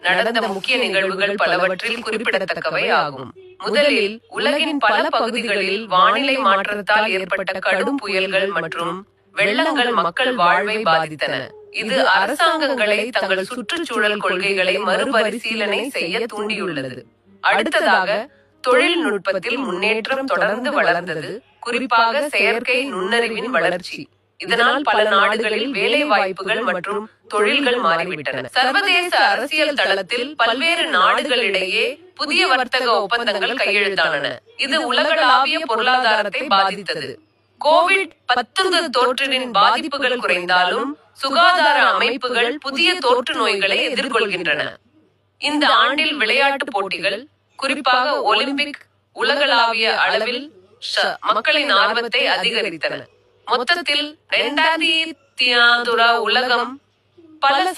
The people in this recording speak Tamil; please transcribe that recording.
நடந்த முக்கிய நிகழ்வுகள் பலவற்றில் குறிப்பிடத்தக்கவை ஆகும். முதலில் உலகின் பல பகுதிகளில் வானிலை மாற்றத்தால் ஏற்பட்ட கடும் புயல்கள் மற்றும் வெள்ளங்கள் மக்கள் வாழ்வை பாதித்தன. இது அரசாங்கங்களை தங்கள் சுற்றுச்சூழல் கொள்கைகளை மறுபரிசீலனை செய்ய தூண்டியுள்ளது. அடுத்ததாக தொழில்நுட்பத்தில் முன்னேற்றம் தொடர்ந்து வளர்ந்தது. குறிப்பாக செயற்கை நுண்ணறிவின் வளர்ச்சி. இதனால் பல நாடுகளில் வேலை வாய்ப்புகள் மற்றும் தொழில்கள் மாறிவிட்டன. சர்வதேச அரசியல் தளத்தில் பல்வேறு நாடுகளிடையே புதிய வர்த்தக ஒப்பந்தங்கள் கையெழுத்தானன. இது உலகளாவிய பொருளாதாரத்தை பாதித்தது. கோவிட் பத்தொன்பது தொற்றின் பாதிப்புகள் குறைந்தாலும் சுகாதார அமைப்புகள் புதிய தொற்று நோய்களை எதிர்கொள்கின்றன. இந்த ஆண்டில் விளையாட்டுப் போட்டிகள் குறிப்பாக ஒலிம்பிக் உலகளாவிய அளவில் மக்களின் ஆர்வத்தை அதிகரித்தன. மொத்தத்தில் இரண்டாயிரத்தி உலகம் பல